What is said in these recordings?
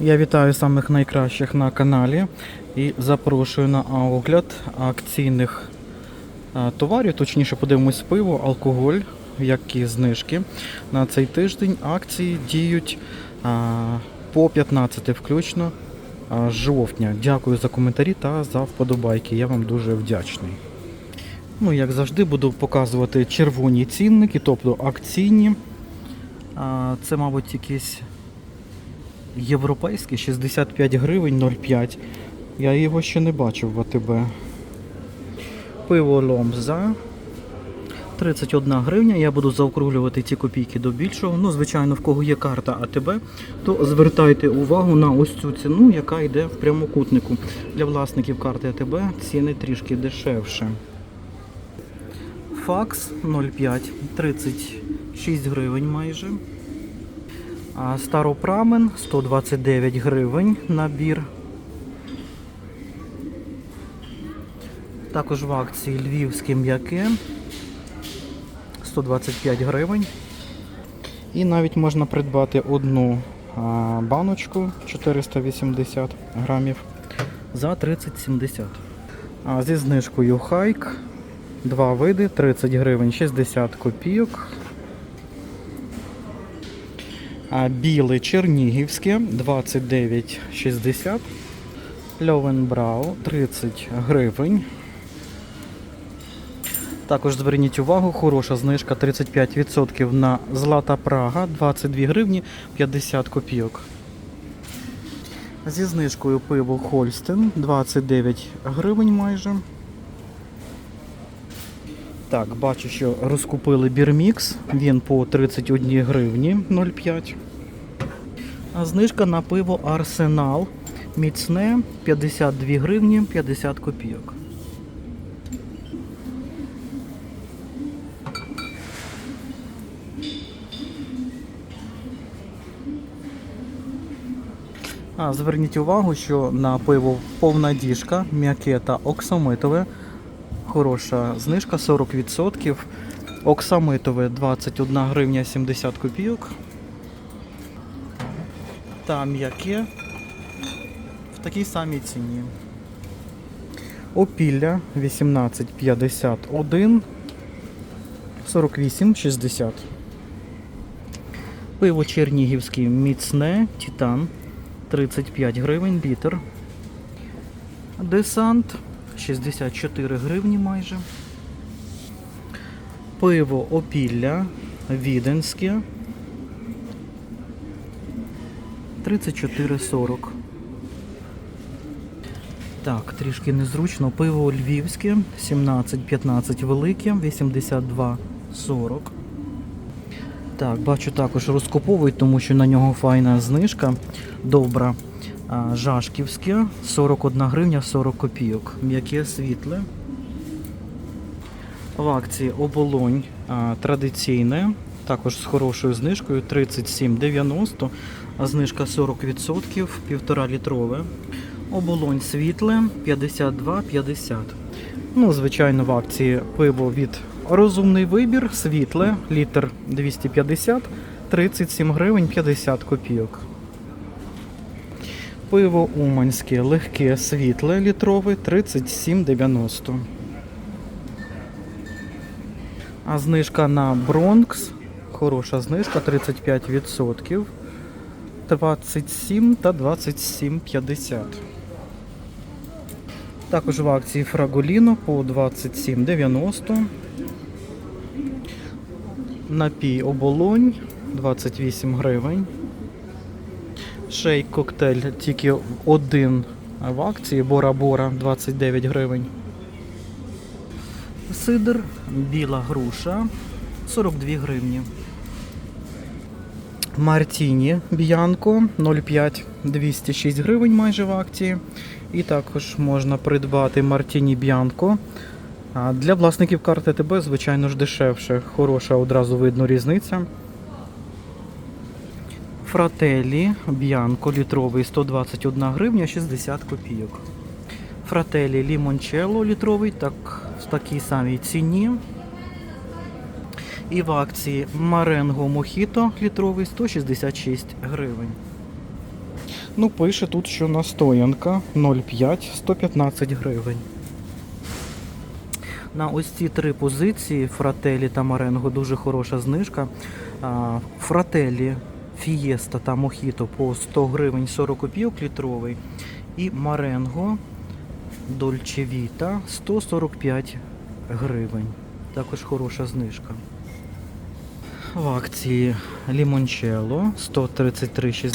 Я вітаю самих найкращих на каналі і запрошую на огляд акційних е, товарів, точніше подивимось пиво, алкоголь, які знижки. На цей тиждень акції діють по 15 включно а, жовтня. Дякую за коментарі та за вподобайки. Я вам дуже вдячний. Ну, як завжди, буду показувати червоні цінники, тобто акційні. Це, мабуть, якісь європейський 65 гривень 0,5. Я його ще не бачив в АТБ. Пиво Ломза 31 гривня. Я буду заокруглювати ці копійки до більшого. Ну, звичайно, в кого є карта АТБ, то звертайте увагу на ось цю ціну, яка йде в прямокутнику. Для власників карти АТБ ціни трішки дешевше. Факс 0,5, 36 гривень майже. Старопрамен 129 гривень набір. Також в акції львівське м'яке 125 гривень. І навіть можна придбати одну баночку 480 грамів за 30,70. А зі знижкою хайк два види 30 гривень 60 копійок. Біле чернігівське 29,60. Льовенбрау 30 гривень. Також зверніть увагу, хороша знижка 35% на Злата Прага 22 гривні 50 копійок. Зі знижкою пиво Хольстен 29 гривень майже. Так, бачу, що розкупили бірмікс. Він по 31 гривні 0,5. А знижка на пиво Арсенал. Міцне 52 гривні 50 копійок. А, зверніть увагу, що на пиво повна діжка, м'яке та оксамитове. Хороша знижка 40%. Оксамитове 21 гривня 70 копійок. Та м'яке в такій самій ціні. Опілля 18,51 48,60. Пиво Чернігівське міцне, Титан 35 гривень літр. Десант 64 гривні майже. Пиво Опілля Віденське 34,40. Так, трішки незручно. Пиво Львівське 17,15 велике, 82,40. Так, бачу також розкуповують, тому що на нього файна знижка. Добра. Жашківське 41 гривня 40 копійок. М'яке світле. В акції оболонь традиційне, також з хорошою знижкою 37,90, а знижка 40%, 1,5 літрове. Оболонь світле 52,50. Ну, звичайно, в акції пиво від розумний вибір, світле, літр 250, 37 гривень 50 копійок. Пиво Уманське легке світле літрове 37,90. А знижка на Бронкс. Хороша знижка 35%. 27 та 27,50. Також в акції Фраголіно по 27,90. Напій оболонь 28 гривень. Шейк коктейль тільки один в акції Бора-Бора 29 гривень. Сидр біла груша 42 гривні. Мартіні Б'янко 0,5 206 гривень майже в акції. І також можна придбати Мартіні Б'янко. Для власників карти ТБ, звичайно ж, дешевше. Хороша одразу видно різниця. Фрателі Б'янко літровий 121 гривня 60 копійок. Фрателі Лімончелло літровий так, в такій самій ціні. І в акції Маренго Мохіто літровий 166 гривень. Ну, пише тут, що настоянка 0,5 115 гривень. На ось ці три позиції Фрателі та Маренго дуже хороша знижка. Фрателі, Фієста та Мохіто по 100 гривень 40 копійок літровий. І Маренго Дольче Віта 145 гривень. Також хороша знижка. В акції Лімончело 133,60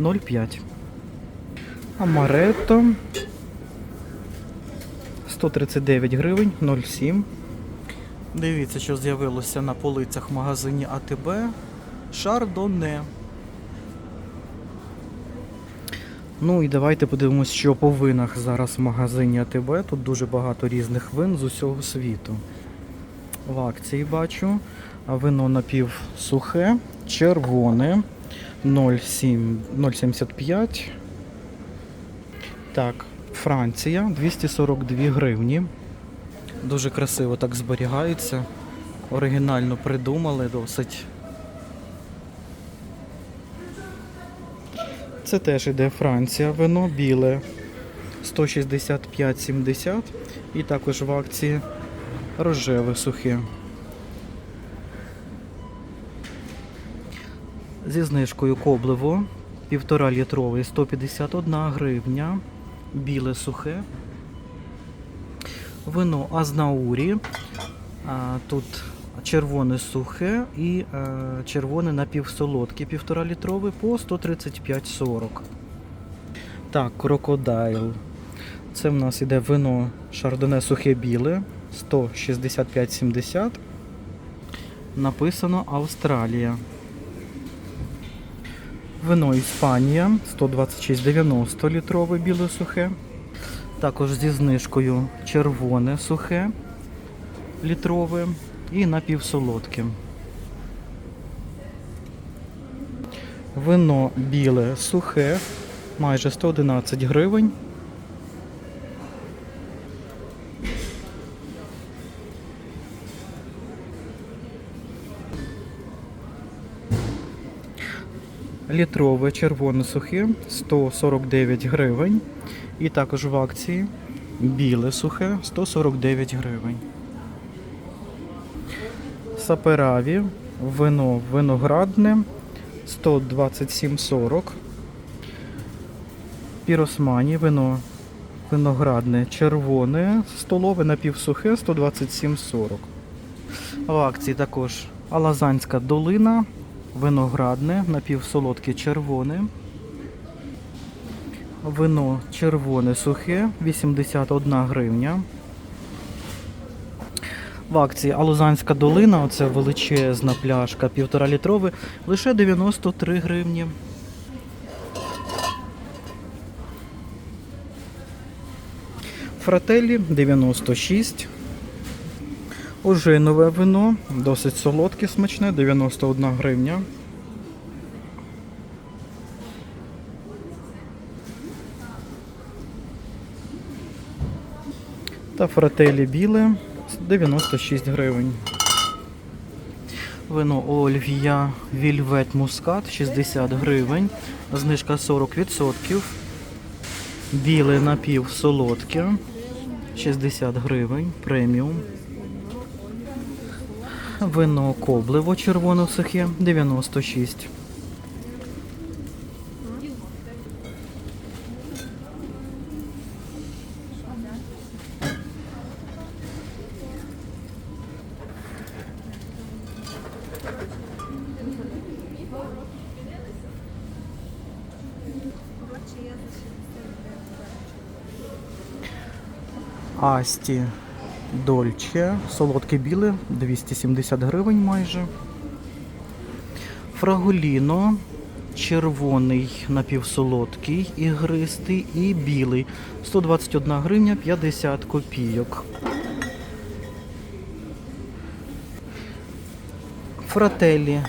0,5. Амаретто 139 гривень 0,7. Дивіться, що з'явилося на полицях в магазині АТБ. Шардоне. Ну і давайте подивимось, що по винах зараз в магазині АТБ. Тут дуже багато різних вин з усього світу. В акції бачу. Вино напівсухе, червоне 0,75. Так, Франція 242 гривні. Дуже красиво так зберігається. Оригінально придумали досить. Це теж іде Франція, вино біле 165,70 і також в акції рожеве сухе. Зі знижкою Коблево 1,5 літровий 151 гривня. Біле сухе. Вино Азнаурі. Тут червоне сухе і е, червоне напівсолодке 1,5 літровий по 135,40. Так, крокодайл. Це в нас іде вино шардоне сухе біле 165,70. Написано Австралія. Вино Іспанія 126,90 літрове біле сухе. Також зі знижкою червоне сухе літрове і напівсолодке. Вино біле сухе, майже 111 гривень. Літрове червоне сухе 149 гривень. І також в акції біле сухе 149 гривень. Сапераві вино виноградне 127,40. Піросмані вино виноградне червоне, столове напівсухе 127,40. В акції також Алазанська долина, виноградне, напівсолодке червоне. Вино червоне сухе 81 гривня. В акції Алузанська долина, оце величезна пляшка, півтора літрове, лише 93 гривні. Фрателі 96. Ожинове вино, досить солодке, смачне, 91 гривня. Та фрателі біле 96 гривень. Вино Ольвія Вільвет Мускат 60 гривень. Знижка 40%. Біле напів солодке 60 гривень. Преміум. Вино Коблево червоно сухе 96. Асті Дольче, солодке біле, 270 гривень майже. Фрагуліно, червоний напівсолодкий, ігристий і білий. 121 гривня 50 копійок. Фрателі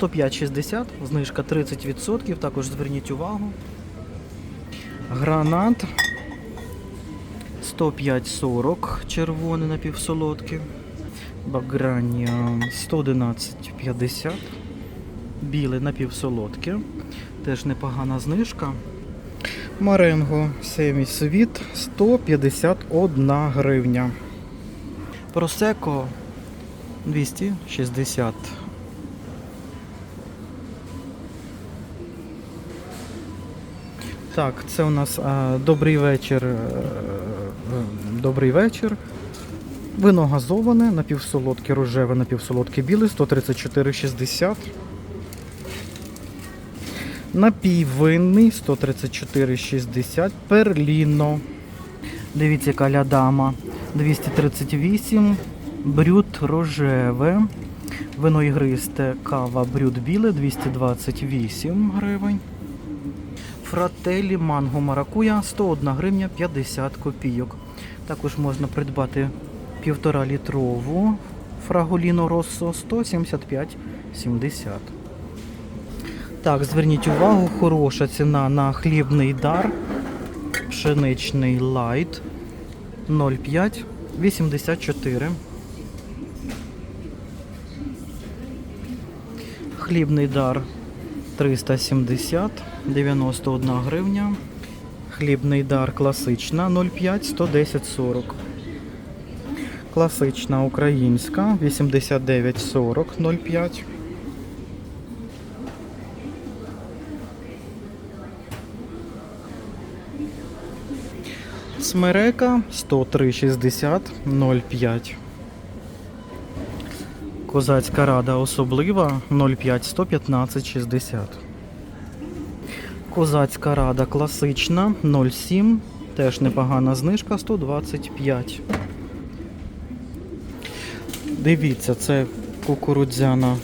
105,60, знижка 30%, також зверніть увагу. Гранат 105,40 червоне напівсолодке. Баграння 111,50. Біле напівсолодке. теж непогана знижка. Маренго Семі Світ 151 гривня. Просеко 260. Так, це у нас а, добрий вечір. Е, Добрий вечір. Вино газоване, напівсолодке рожеве, напівсолодке біле, 134,60. Напій винний 134,60. Перліно. Дивіться, яка лядама. 238. Брют рожеве. Вино ігристе кава брют біле 228 гривень. Фрателі манго маракуя 101 гривня 50 копійок. Також можна придбати півтора літрову фраголіно Россо 175,70. Так, зверніть увагу, хороша ціна на хлібний дар. Пшеничний лайт 0,5 84. Хлібний дар 370, 91 гривня. Хлібний дар класична 0,5, 110 40. Класична українська 89 40 0,5. Смерека 103,60 0,5. Козацька рада особлива 0,5 115,60. Козацька рада класична 0,7. Теж непогана знижка 125. Дивіться, це кукурудзяна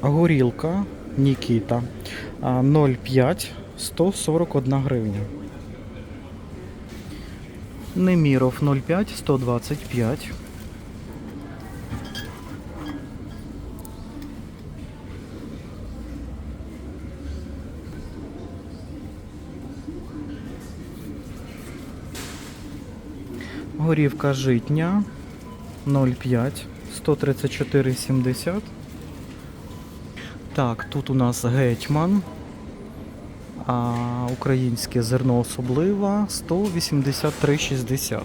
горілка Нікіта 0,5 141 гривня. Неміров 0,5 125. Горівка житня 0,5 134,70. Так, тут у нас гетьман. А українське зерно особливе 183,60.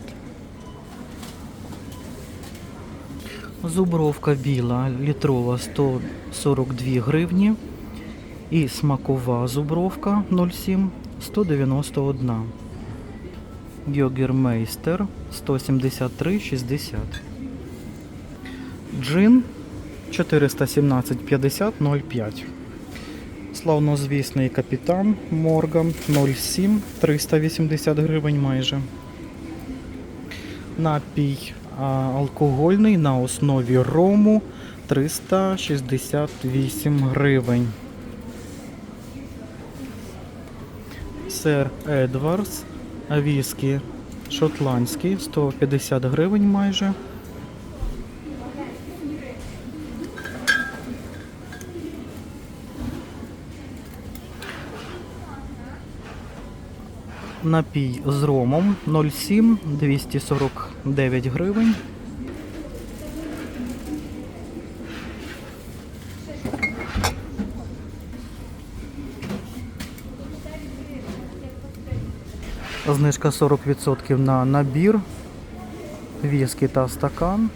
Зубровка біла літрова 142 гривні. І смакова зубровка 0,7 191. Йогермейстер 173,60. Джин 417,50 0,5. Славнозвісний капітан Морган 07 380 гривень майже. Напій алкогольний на основі рому 368 гривень. Сер Едвардс, віскі шотландський 150 гривень майже. Напій з ромом 0,7 249 гривень. Знижка 40% на набір, віскі та стакан.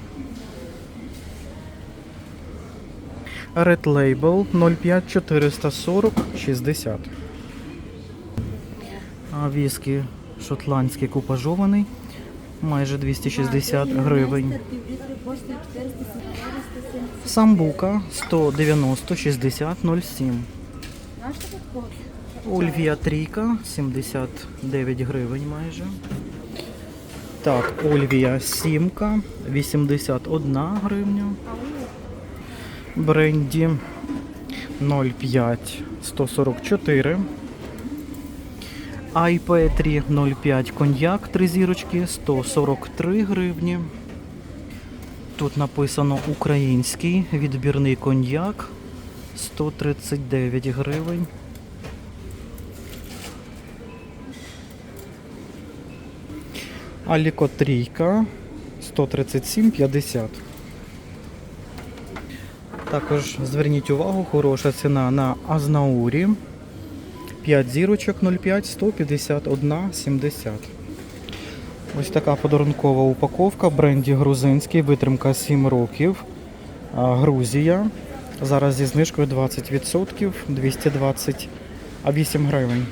Red Label 05 440 60. А віскі шотландський купажований майже 260 гривень. Самбука 190 60 07. Ольвія трійка 79 гривень майже. Так, Ольвія сімка 81 гривня. Бренді 0,5 144. Айпетрі 0,5 коньяк 3 зірочки 143 гривні. Тут написано український відбірний коньяк 139 гривень. Аліко трійка 137,50. Також зверніть увагу, хороша ціна на Азнаурі. 5 зірочок 0,5, 151,70. Ось така подарункова упаковка в бренді грузинський, витримка 7 років. Грузія. Зараз зі знижкою 20%, 228 гривень.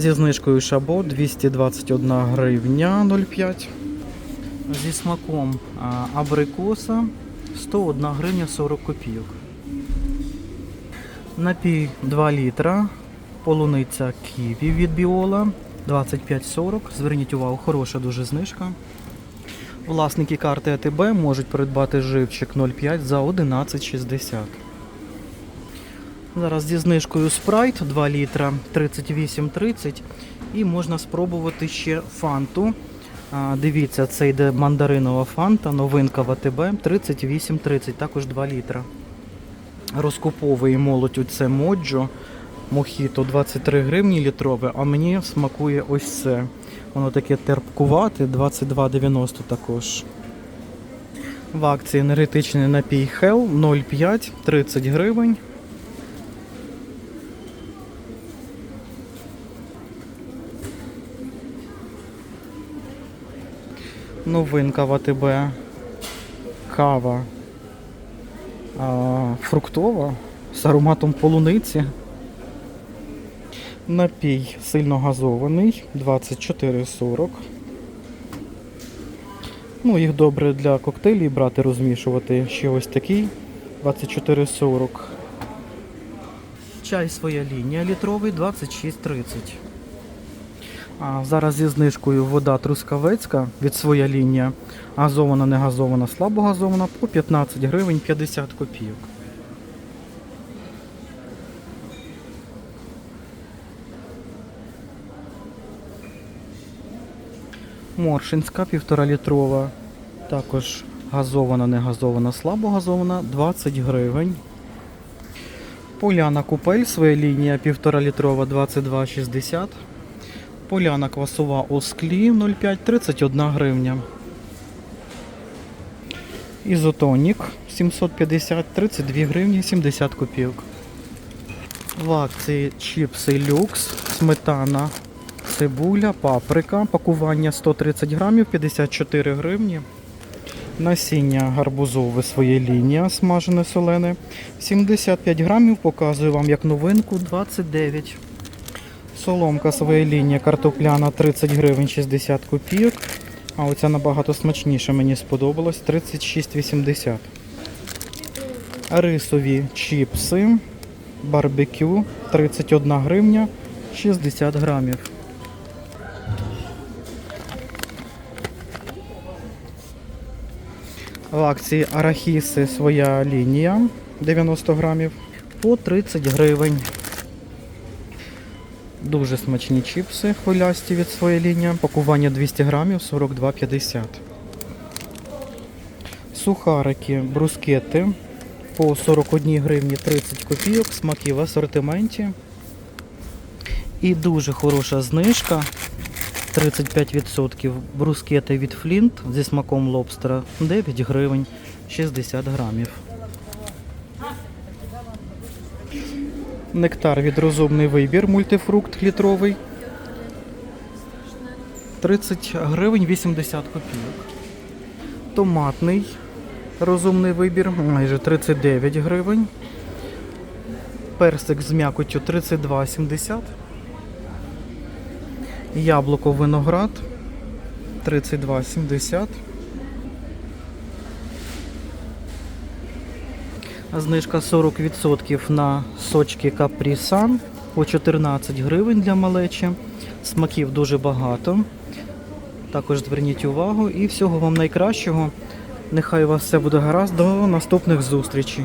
Зі знижкою Шабо 221 гривня 0,5. Зі смаком абрикоса 101 гривня 40 копійок. Напій 2 літра. Полуниця ківі від біола 25,40. Зверніть увагу, хороша дуже знижка. Власники карти АТБ можуть придбати живчик 0,5 за 11,60. Зараз зі знижкою спрайт 2 літра 38,30 і можна спробувати ще фанту. Дивіться, це йде мандаринова фанта, новинка в АТБ 38,30, також 2 літра. Розкуповує молодь у це моджо. Мохіто 23 гривні літрове, а мені смакує ось це. Воно таке терпкувате, 22,90 також. В акції енергетичний напій Hell 0,5, 30 гривень. Новинка в АТБ. Кава а, фруктова з ароматом полуниці. Напій сильно газований 24,40. Ну, їх добре для коктейлів брати, розмішувати. Ще ось такий 24,40. Чай своя лінія літровий 26,30. Зараз зі знижкою вода трускавецька від своя лінія. Газована, не газована, слабо газована по 15 гривень 50 копійок. Моршинська півтора літрова. Також газована, не газована, слабо газована 20 гривень. Поляна купель, своя лінія півтора літрова 22,60. Поляна квасова у склі 0,5 31 гривня. Ізотонік 750 32 гривні 70 копійок. В акції чіпси люкс, сметана, цибуля, паприка, пакування 130 грамів 54 гривні. Насіння гарбузове своє лінія смажене солене 75 грамів, показую вам як новинку 29 Соломка своя лінія картопляна 30 гривень 60 копійок. А оця набагато смачніше мені сподобалось 36,80. Рисові чіпси. Барбекю 31 гривня 60 грамів. В акції арахіси своя лінія 90 грамів по 30 гривень. Дуже смачні чіпси хвилясті від своєї лінії. Пакування 200 грамів 42,50. Сухарики, брускети по 41 гривні 30 копійок. Смаки в асортименті. І дуже хороша знижка. 35% брускети від Флінт зі смаком лобстера 9 гривень 60 грамів. Нектар від розумний вибір, мультифрукт літровий. 30 гривень 80 копійок. Томатний розумний вибір, майже 39 гривень. Персик з м'якоттю 32,70. Яблуко виноград 32,70. Знижка 40% на сочки капрісан по 14 гривень для малечі. Смаків дуже багато. Також зверніть увагу і всього вам найкращого. Нехай у вас все буде гаразд. До наступних зустрічей.